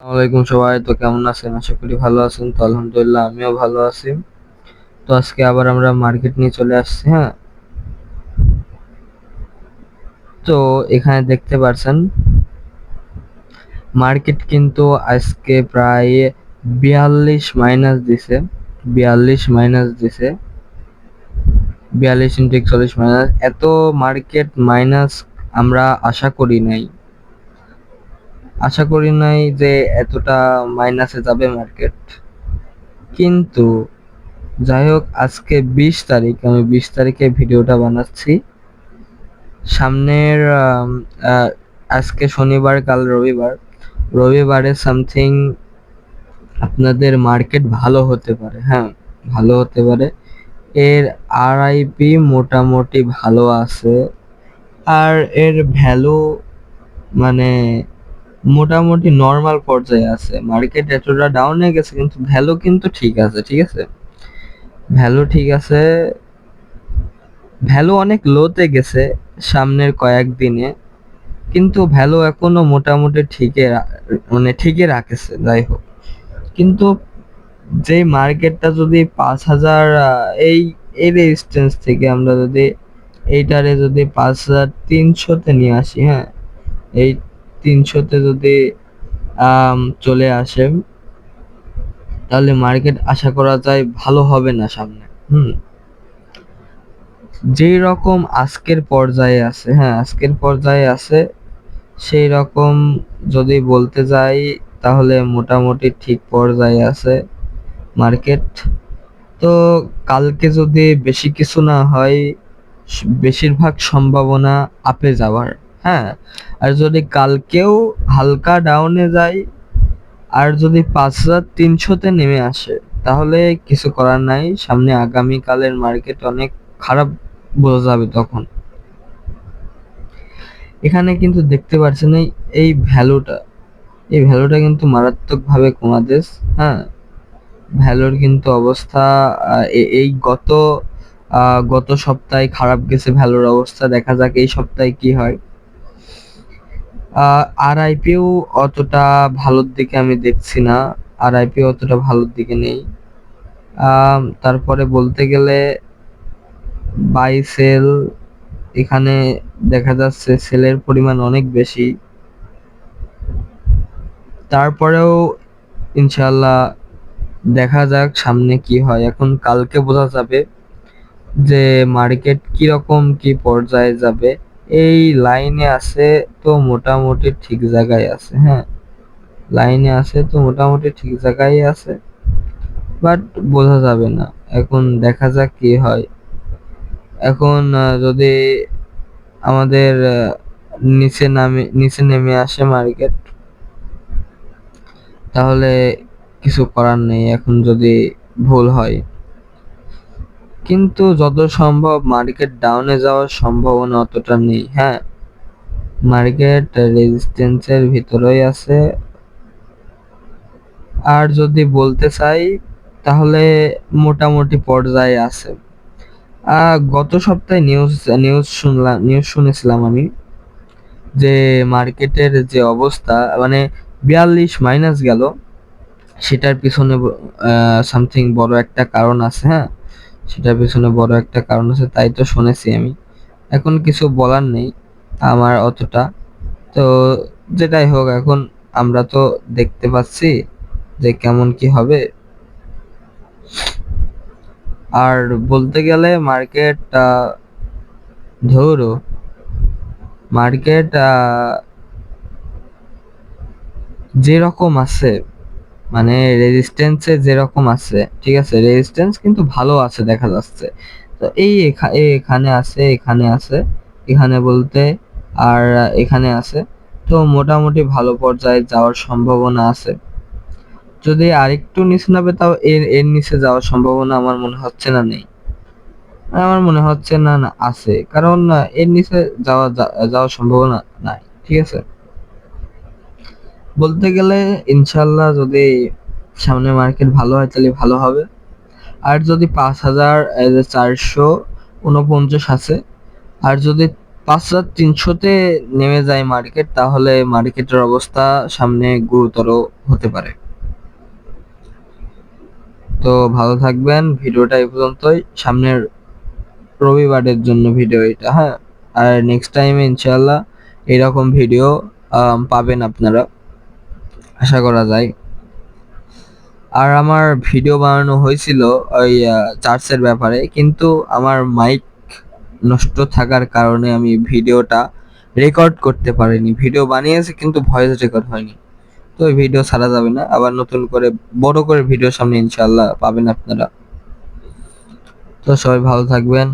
আসসালামাইকুম সবাই, তো কেমন আছেন? আশা করি ভালো আছেন। তো আলহামদুলিল্লাহ, আমিও ভালো আছি। তো আজকে আবার আমরা মার্কেট নিয়ে চলে আসছি হ্যাঁ? তো এখানে দেখতে পাচ্ছেন মার্কেট কিন্তু আজকে প্রায় বিয়াল্লিশ মাইনাস দিছে, বিয়াল্লিশ মাইনাস দিছে, বিয়াল্লিশ ইন্টু একচল্লিশ মাইনাস। এত মার্কেট মাইনাস আমরা আশা করি নাই। আশা করি নাই যে এতটা মাইনাসে যাবে মার্কেট কিন্তু যাই হোক, আজকে বিশ তারিখ, আমি বিশ তারিখে ভিডিওটা বানাচ্ছি। সামনের আজকে শনিবার, কাল রবিবার। রবিবারে সামথিং আপনাদের মার্কেট ভালো হতে পারে হ্যাঁ ভালো হতে পারে। এর আর আরআইপি মোটামুটি ভালো আছে। আর এর ভ্যালু মানে মোটামুটি নর্মাল পর্যায়ে আছে। মার্কেট এতটা ডাউনে গেছে, কিন্তু ভ্যালু কিন্তু ঠিক আছে ঠিক আছে? ভ্যালু ঠিক আছে ভ্যালু অনেক লোতে গেছে সামনের কয়েক দিনে, কিন্তু ভ্যালু এখনও মোটামুটি ঠিকই মানে ঠিকই রাখেছে, যাই হোক। কিন্তু যে মার্কেটটা যদি পাঁচ হাজার এই এই রেজিস্ট্যান্স থেকে আমরা যদি এইটারে যদি পাঁচ হাজার তিনশোতে নিয়ে আসি হ্যাঁ এই তিনশোতে যদি চলে আসে, তাহলে মার্কেট আশা করা যায় ভালো হবে না সামনে। হুম। যেই রকম আজকের পর্যায়ে আছে হ্যাঁ আজকের পর্যায়ে আছে, সেই রকম যদি বলতে যাই, তাহলে মোটামুটি ঠিক পর্যায়ে আছে মার্কেট তো কালকে যদি বেশি কিছু না হয়, বেশিরভাগ সম্ভাবনা আপে যাওয়ার। হ্যাঁ আর যদি কালকেও হালকা ডাউনে যায় আর যদি পাঁচ হাজার তিনশোতে নেমে আসে, তাহলে কিছু করার নাই। সামনে আগামীকালের মার্কেট অনেক খারাপ বোঝা যাবে তখন। এখানে কিন্তু দেখতে পাচ্ছেন এই এই ভ্যালুটা। এই ভ্যালুটা কিন্তু মারাত্মকভাবে কমাদেশ হ্যাঁ। ভ্যালুর কিন্তু অবস্থা এই গত গত সপ্তাহে খারাপ গেছে ভ্যালুর অবস্থা। দেখা যাক এই সপ্তাহে কি হয়। আর আইপিও অতটা ভালোর দিকে আমি দেখছি না। আর আইপিও অতটা ভালোর দিকে নেই। তারপরে বলতে গেলে বাই সেল এখানে দেখা যাচ্ছে সেলের পরিমাণ অনেক বেশি। তারপরেও ইনশাল্লাহ দেখা যাক সামনে কি হয়। এখন কালকে বোঝা যাবে যে মার্কেট কীরকম কি পর্যায়ে যাবে। এই লাইনে আছে তো মোটামুটি ঠিক জায়গায় আছে হ্যাঁ। লাইনে আছে তো মোটামুটি ঠিক জায়গায় আছে বাট বোঝা যাবে না। এখন দেখা যাক কি হয়। এখন যদি আমাদের নিচে নামে, নিচে নেমে আসে মার্কেট তাহলে কিছু করার নেই। এখন যদি ভুল হয় কিন্তু যত সম্ভব মার্কেট ডাউনে যাওয়ার সম্ভাবনা অতটা নেই হ্যাঁ। মার্কেট রেজিস্ট্যান্সের ভিতরেই আছে। আর যদি বলতে চাই, তাহলে মোটামুটি পর্যায়ে আছে। গত সপ্তাহে নিউজ নিউজ শুনলাম নিউজ শুনেছিলাম আমি যে মার্কেটের যে অবস্থা মানে বিয়াল্লিশ মাইনাস গেল, সেটার পিছনে সামথিং বড় একটা কারণ আছে হ্যাঁ। সেটার পিছনে বড় একটা কারণ আছে, তাই তো শুনেছি আমি। এখন কিছু বলার নেই, আমার অতটা। তো যেটাই হোক, এখন আমরা তো দেখতে পাচ্ছি যে কেমন কি হবে। আর বলতে গেলে মার্কেট ধরো মার্কেট যেরকম আছে মানে রেজিস্ট্যান্সে যেরকম আছে, ঠিক আছে? রেজিস্ট্যান্স কিন্তু ভালো আছে, দেখা যাচ্ছে। তো এই এখানে আছে এখানে আছে, এখানে বলতে আর এখানে আছে। তো মোটামুটি ভালো পর্যায়ে যাওয়ার সম্ভাবনা আছে। যদি আরেকটু নিচে নামে, তাও এর এর নিচে যাওয়ার সম্ভাবনা আমার মনে হচ্ছে না, নেই। আমার মনে হচ্ছে না না, আছে। কারণ এর নিচে যাওয়া, যাওয়ার সম্ভাবনা নাই, ঠিক আছে? বলতে গেলে ইনশাল্লাহ যদি সামনে মার্কেট ভালো হয় তাহলে ভালো হবে। আর যদি পাঁচ হাজার চারশো উনপঞ্চাশ আছে, আর যদি পাঁচ হাজার তিনশোতে নেমে যায় মার্কেট তাহলে মার্কেটের অবস্থা সামনে গুরুতর হতে পারে। তো ভালো থাকবেন, ভিডিওটা এই পর্যন্তই। সামনের রবিবারের জন্য ভিডিও এটা হ্যাঁ। আর নেক্সট টাইমে ইনশাল্লাহ এরকম ভিডিও পাবেন আপনারা। আশা করা যায়। আর আমার ভিডিও বানানো হয়েছিল ওই চার্চের ব্যাপারে, কিন্তু আমার মাইক নষ্ট থাকার কারণে আমি ভিডিওটা রেকর্ড করতে পারিনি। ভিডিও বানিয়েছি, কিন্তু ভয়েস রেকর্ড হয়নি। তো ওই ভিডিও ছাড়া যাবে না। আবার নতুন করে, বড় করে ভিডিও সামনে ইনশাল্লাহ পাবেন আপনারা। তো সবাই ভালো থাকবেন।